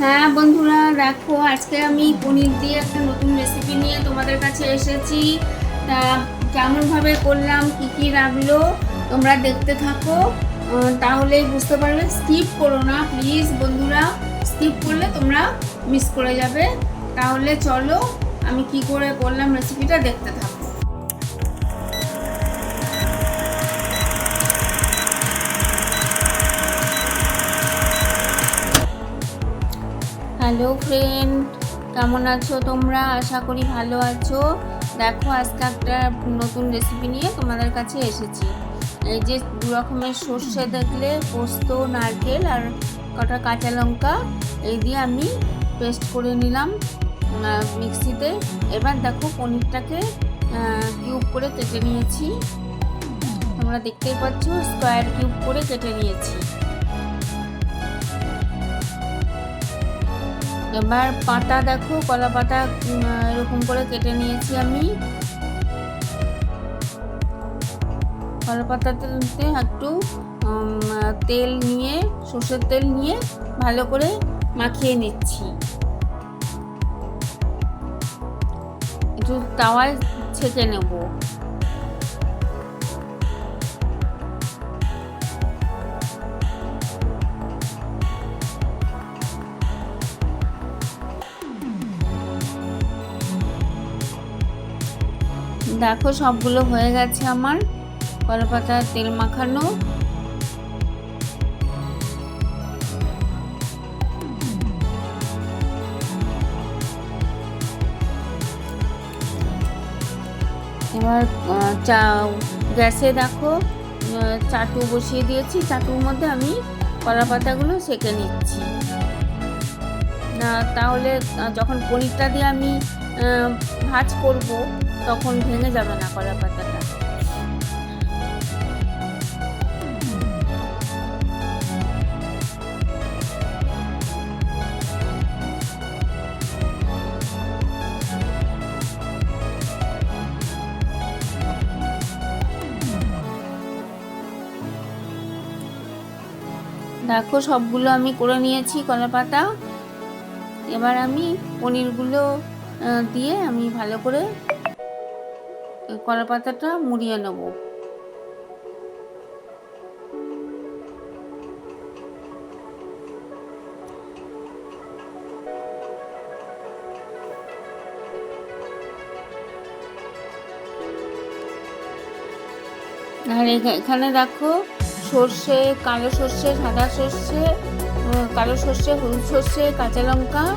হ্যাঁ বন্ধুরা দেখো আজকে আমি পনির দিয়ে একটা নতুন রেসিপি নিয়ে তোমাদের কাছে এসেছি। তা কেমনভাবে করলাম কি কি লাগল তোমরা দেখতে থাকো। আহ, তাহলেই বুঝতে পারবে স্কিপ করো না প্লিজ বন্ধুরা। স্কিপ করলে তোমরা মিস করে যাবে। তাহলে চলো আমি কি করে করলাম রেসিপিটা দেখতে থাকো। হ্যালো ফ্রেন্ড, কেমন আছো তোমরা? আশা করি ভালো আছো। দেখো, আজকে একটা নতুন রেসিপি নিয়ে তোমাদের কাছে এসেছি। এই যে দু রকমের সর্ষে দেখলে, পোস্ত, নারকেল আর কটা কাঁচা লঙ্কা, এই দিয়ে আমি পেস্ট করে নিলাম মিক্সিতে। এবার দেখো, পনিরটাকে কিউব করে কেটে নিয়েছি। তোমরা দেখতেই পাচ্ছ স্কোয়ার কিউব করে কেটে নিয়েছি। এবার পাতা দেখো, কলা পাতা এরকম করে কেটে নিয়েছি আমি। কলা পাতাতে একটু তেল নিয়ে, সর্ষের তেল নিয়ে ভালো করে মাখিয়ে নিচ্ছি। একটু তাওয়ায় ছেঁকে নেব। দেখো, সবগুলো হয়ে গেছে আমার। কলা পাতা, তেল মাখানো। এবার চা, গ্যাসে দেখো চাটু বসিয়ে দিয়েছি। চাটুর মধ্যে আমি কলা পাতাগুলো সেঁকে নিচ্ছি। না, তাহলে যখন পনিরটা দিয়ে আমি ভাজ করব তখন ভেঙে যাবে না কলা পাতাটা। দেখো, সবগুলো আমি করে নিয়েছি কলা পাতা। এবার আমি পনিরগুলো দিয়ে আমি ভালো করে কলা পাতাটা মুড়িয়ে নেব। আর এখা- এখানে দেখো সর্ষে, কালো সর্ষে, সাদা সর্ষে কালো সর্ষে, হলুদ সর্ষে, কাঁচা লঙ্কা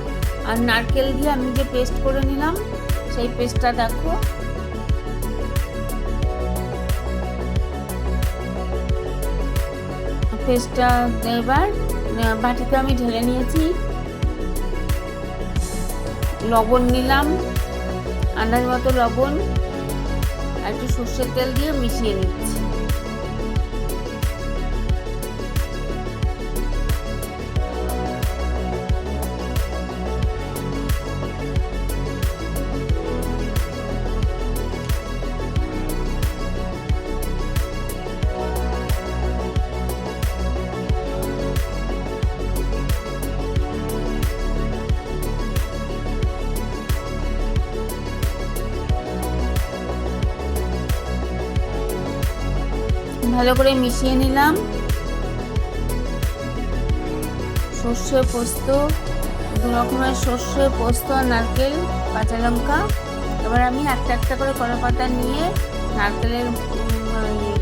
আর নারকেল দিয়ে আমি যে পেস্ট করে নিলাম, সেই পেস্টটা দেখো পেস্টটা এবার বাটিতে আমি ঢেলে নিয়েছি। লবণ নিলাম, আন্দাজ মতো লবণ, আর একটু সর্ষের তেল দিয়ে মিশিয়ে নিচ্ছি। ভালো করে মিশিয়ে নিলাম। সর্ষে পোস্ত, দু রকমের সর্ষে পোস্ত আর নারকেল, কাঁচা লঙ্কা। এবার আমি একটা একটা করে কলা পাতা নিয়ে নারকেলের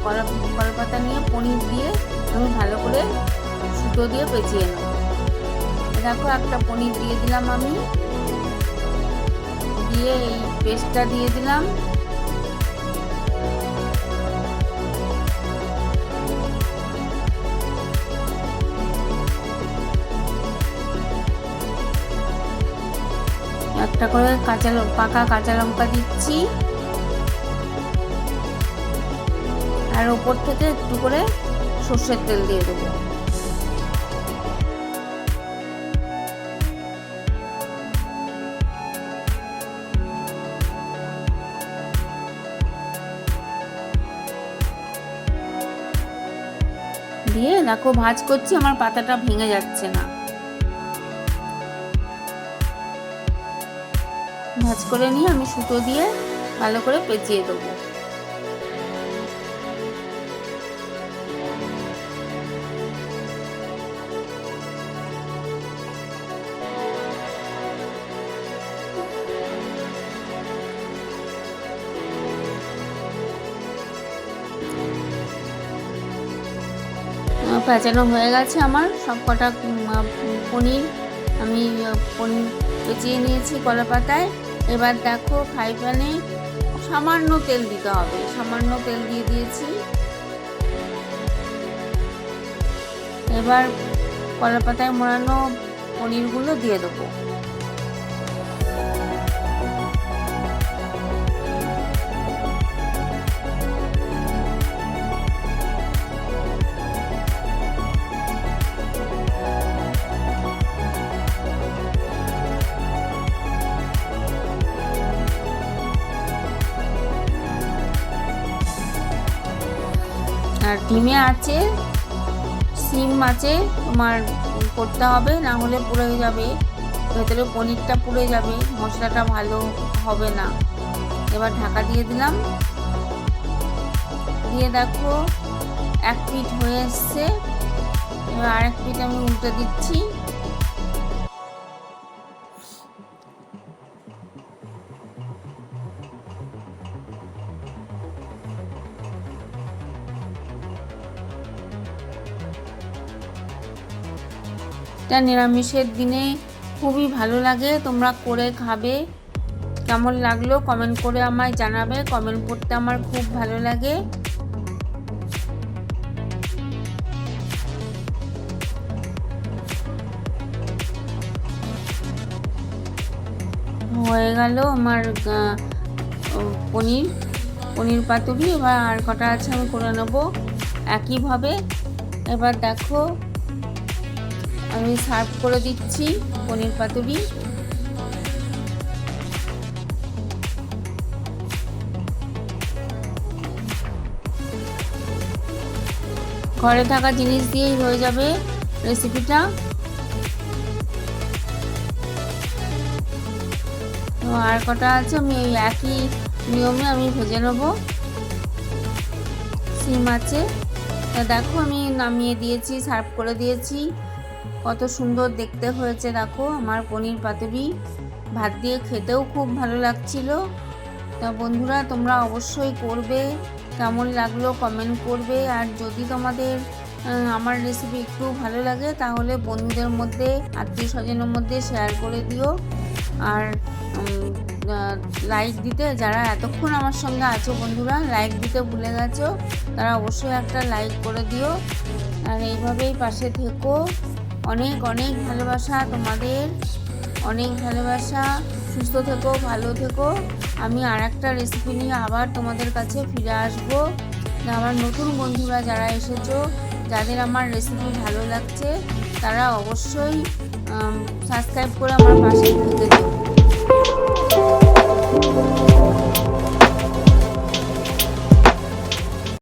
কলা কলা পাতা নিয়ে পনির দিয়ে আমি ভালো করে সুতো দিয়ে পেঁচিয়ে নেব। দেখো একটা পনির দিয়ে দিলাম আমি। দিয়ে এই পেস্টটা দিয়ে দিলাম। একটা করে কাঁচা পাকা কাঁচা লঙ্কা দিচ্ছি। আর ওপর থেকে একটু করে সর্ষের তেল দিয়ে দেবো। দিয়ে দেখো ভাজ করছি, আমার পাতাটা ভেঙে যাচ্ছে না। ভাজ করে নিয়ে আমি সুতো দিয়ে ভালো করে পেঁচিয়ে দেবো। পেঁচানো হয়ে গেছে আমার। সব কটা পনির আমি পনির পেঁচিয়ে নিয়েছি কলা পাতায় এবার দেখো ফ্রাই প্যানে সামান্য তেল দিতে হবে। সামান্য তেল দিয়ে দিয়েছি। এবার কলা পাতায় মোড়ানো পনিরগুলো দিয়ে দেবো। ডিমে আছে, সিম আছে, তোমার করতে হবে, না হলে পুড়ে যাবে। ভেতরে পনিরটা পুড়ে যাবে, মশলাটা ভালো হবে না। এবার ঢাকা দিয়ে দিলাম। দিয়ে দেখো, এক পিঠ হয়ে এসছে। এবার আরেক পিঠ আমি উল্টে দিচ্ছি। এটা নিরামিষের দিনে খুবই ভালো লাগে, তোমরা করে খাবে। কেমন লাগল কমেন্ট করে আমায় জানাবে কমেন্ট করতে আমার খুব ভালো লাগে। হয়ে গেল আমার পনির। পনির পাতুরি, এবার আর কটা আছে আমি করে নেব। একইভাবে, এবার দেখো আমি সার্ভ করে দিচ্ছি পনির পাতুরি। ঘরে থাকা জিনিস দিয়েই হয়ে যাবে রেসিপিটা আর কটা আছে? আমি এই একই নিয়মে আমি ভেজে নেব। সিম আছে। তা দেখো আমি নামিয়ে দিয়েছি, সার্ভ করে দিয়েছি। কত সুন্দর দেখতে হয়েছে, দেখো, আমার পনির পাতুরি। ভাত দিয়ে খেতেও খুব ভালো লাগছিল। তা বন্ধুরা, তোমরা অবশ্যই করবে। কেমন লাগল কমেন্ট করবে। আর যদি তোমাদের আমার রেসিপি একটু ভালো লাগে, তাহলে বন্ধুদের মধ্যে আত্মীয় স্বজনের মধ্যে শেয়ার করে দিও। আর লাইক দিতে, যারা এতক্ষণ আমার সঙ্গে আছো বন্ধুরা লাইক দিতে ভুলে গেছো, তারা অবশ্যই একটা লাইক করে দিও। আর এইভাবেই পাশে থেকো। অনেক অনেক ভালোবাসা তোমাদের। অনেক ভালোবাসা। সুস্থ থেকো, ভালো থেকো। আমি আর একটা রেসিপি নিয়ে আবার তোমাদের কাছে ফিরে আসব। আমার নতুন বন্ধুরা যারা এসেছ, যাদের আমার রেসিপি ভালো লাগছে, তারা অবশ্যই সাবস্ক্রাইব করে আমার পাশে থেকে